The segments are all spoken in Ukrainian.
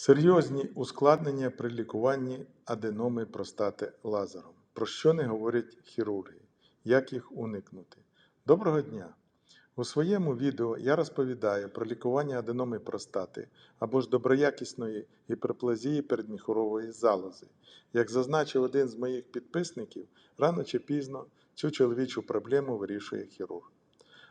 Серйозні ускладнення при лікуванні аденоми простати лазером. Про що не говорять хірурги? Як їх уникнути? Доброго дня! У своєму відео я розповідаю про лікування аденоми простати або ж доброякісної гіперплазії передміхурової залози. Як зазначив один з моїх підписників, рано чи пізно цю чоловічу проблему вирішує хірург.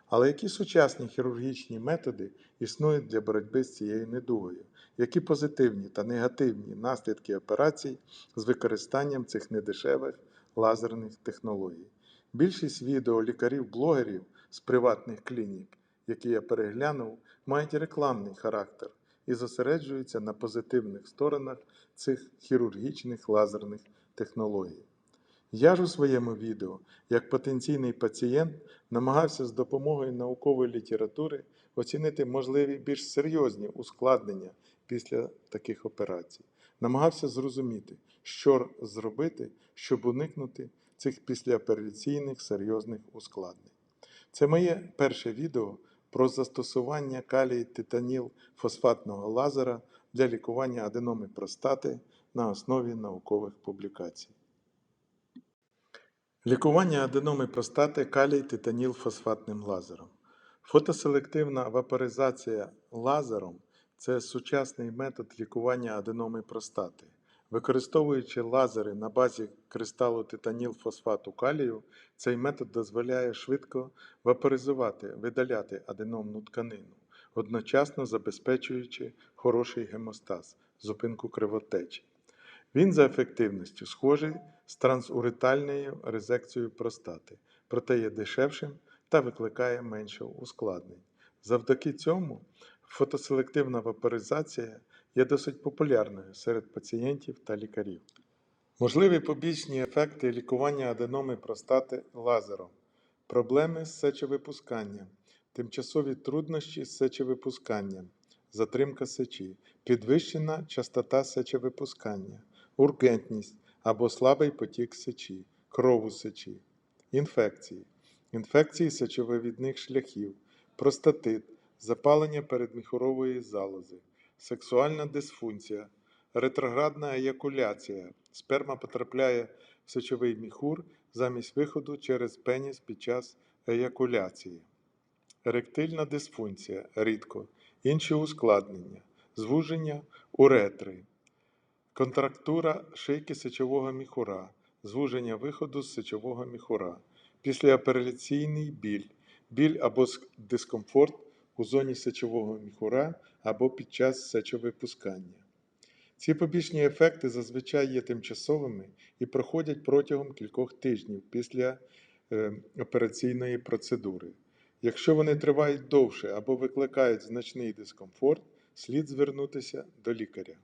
Але які сучасні хірургічні методи існують для боротьби з цією недугою? Які позитивні та негативні наслідки операцій з використанням цих недешевих лазерних технологій? Більшість відео лікарів-блогерів з приватних клінік, які я переглянув, мають рекламний характер і зосереджуються на позитивних сторонах цих хірургічних лазерних технологій. Я ж у своєму відео, як потенційний пацієнт, намагався з допомогою наукової літератури оцінити можливі більш серйозні ускладнення після таких операцій. Намагався зрозуміти, що зробити, щоб уникнути цих післяопераційних серйозних ускладнень. Це моє перше відео про застосування калій титаніл фосфатного лазера для лікування аденоми простати на основі наукових публікацій. Лікування аденоми простати калій титаніл фосфатним лазером. Фотоселективна вапоризація лазером це сучасний метод лікування аденоми простати. Використовуючи лазери на базі кристалу титаніл фосфату калію, цей метод дозволяє швидко вапоризувати, видаляти аденомну тканину, одночасно забезпечуючи хороший гемостаз, зупинку кривотечі. Він за ефективністю схожий з трансуретальною резекцією простати, проте є дешевшим та викликає менше ускладнень. Завдяки цьому фотоселективна вапоризація є досить популярною серед пацієнтів та лікарів. Можливі побічні ефекти лікування аденоми простати лазером, проблеми з сечовипусканням, тимчасові труднощі з сечовипусканням, затримка сечі, підвищена частота сечовипускання, ургентність або слабий потік сечі, кров сечі, інфекції, інфекції сечовивідних шляхів, простатит, запалення передміхурової залози, сексуальна дисфункція, ретроградна еякуляція. Сперма потрапляє в сечовий міхур замість виходу через пеніс під час еякуляції. Еректильна дисфункція рідко, інші ускладнення, звуження уретри, контрактура шийки сечового міхура, звуження виходу з сечового міхура, післяопераційний біль, біль або дискомфорт у зоні сечового міхура або під час сечовипускання. Ці побічні ефекти зазвичай є тимчасовими і проходять протягом кількох тижнів після е, операційної процедури. Якщо вони тривають довше або викликають значний дискомфорт, слід звернутися до лікаря.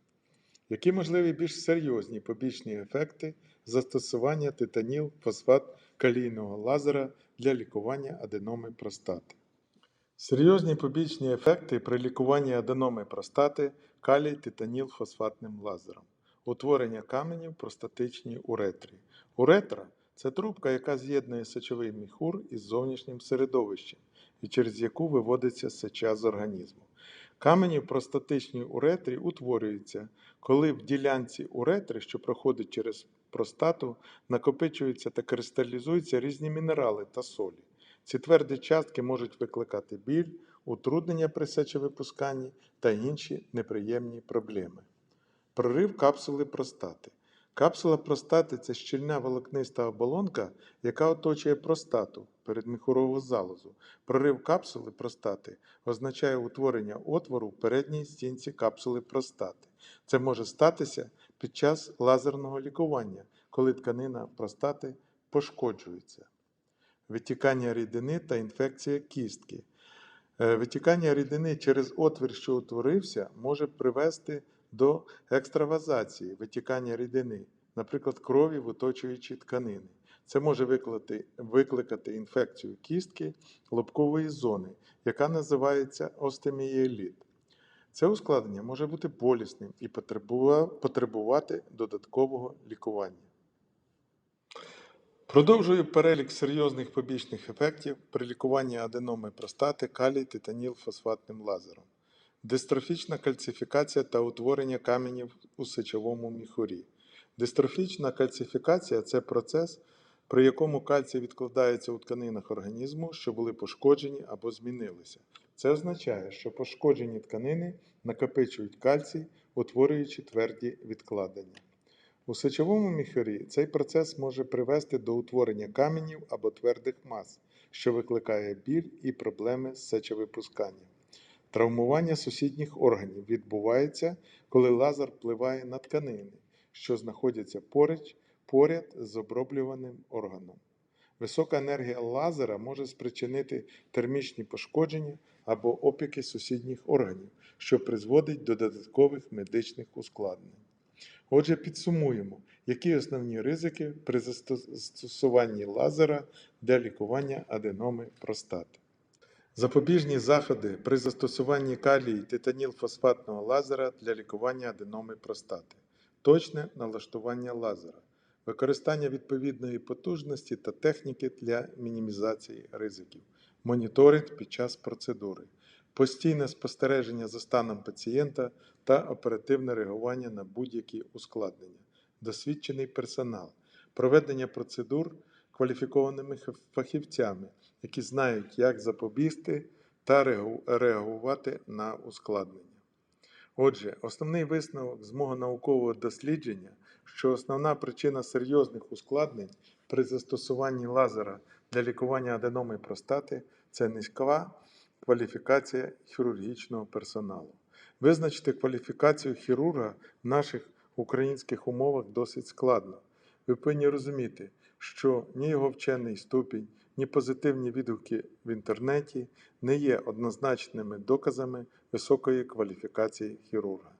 Які можливі більш серйозні побічні ефекти застосування титаніл фосфат калійного лазера для лікування аденоми простати? Серйозні побічні ефекти при лікуванні аденоми простати калій титаніл фосфатним лазером. Утворення каменів в простатичній уретрі. Уретра це трубка, яка з'єднує сечовий міхур із зовнішнім середовищем і через яку виводиться сеча з організму. Камені в простатичній уретрі утворюються, коли в ділянці уретри, що проходить через простату, накопичуються та кристалізуються різні мінерали та солі. Ці тверді частки можуть викликати біль, утруднення при сечовипусканні та інші неприємні проблеми. Прорив капсули простати. Капсула простати це щільна волокниста оболонка, яка оточує простату, передміхурову залозу. Прорив капсули простати означає утворення отвору в передній стінці капсули простати. Це може статися під час лазерного лікування, коли тканина простати пошкоджується. Витікання рідини та інфекція кістки. Е, Витікання рідини через отвір, що утворився, може привести до екстравазації витікання рідини, наприклад, крові в оточуючі тканини. Це може викликати, викликати інфекцію кістки лобкової зони, яка називається остемієліт. Це ускладнення може бути болісним і потребувати додаткового лікування. Продовжую перелік серйозних побічних ефектів при лікуванні аденоми простати калій титаніл фосфатним лазером. дистрофічна кальцифікація та утворення каменів у сечовому міхурі. Дистрофічна кальцифікація це процес, при якому кальцій відкладається у тканинах організму, що були пошкоджені або змінилися. Це означає, що пошкоджені тканини накопичують кальцій, утворюючи тверді відкладення. У сечовому міхурі цей процес може привести до утворення каменів або твердих мас, що викликає біль і проблеми з сечовипусканням. Травмування сусідніх органів відбувається, коли лазер впливає на тканини, що знаходяться поруч, поряд з оброблюваним органом. Висока енергія лазера може спричинити термічні пошкодження або опіки сусідніх органів, що призводить до додаткових медичних ускладнень. Отже, підсумуємо, які основні ризики при застосуванні лазера для лікування аденоми простати. Запобіжні заходи при застосуванні калій титанілфосфатного лазера для лікування аденоми простати. Точне налаштування лазера. Використання відповідної потужності та техніки для мінімізації ризиків. Моніторинг під час процедури. Постійне спостереження за станом пацієнта та оперативне реагування на будь-які ускладнення. Досвідчений персонал. Проведення процедур кваліфікованими фахівцями, які знають, як запобігти та реагувати на ускладнення. Отже, основний висновок з мого наукового дослідження, що основна причина серйозних ускладнень при застосуванні лазера для лікування аденоми простати це низька кваліфікація хірургічного персоналу. Визначити кваліфікацію хірурга в наших українських умовах досить складно. Ви повинні розуміти, що ні його вчений ступінь, ні позитивні відгуки в інтернеті не є однозначними доказами високої кваліфікації хірурга.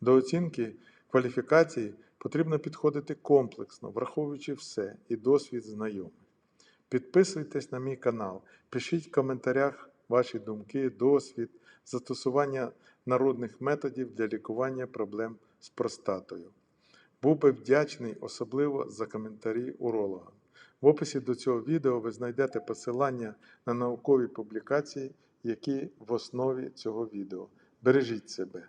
До оцінки кваліфікації потрібно підходити комплексно, враховуючи все і досвід знайомих. Підписуйтесь на мій канал, пишіть в коментарях ваші думки, досвід, застосування народних методів для лікування проблем з простатою. Був би вдячний особливо за коментарі уролога. В описі до цього відео ви знайдете посилання на наукові публікації, які в основі цього відео. Бережіть себе!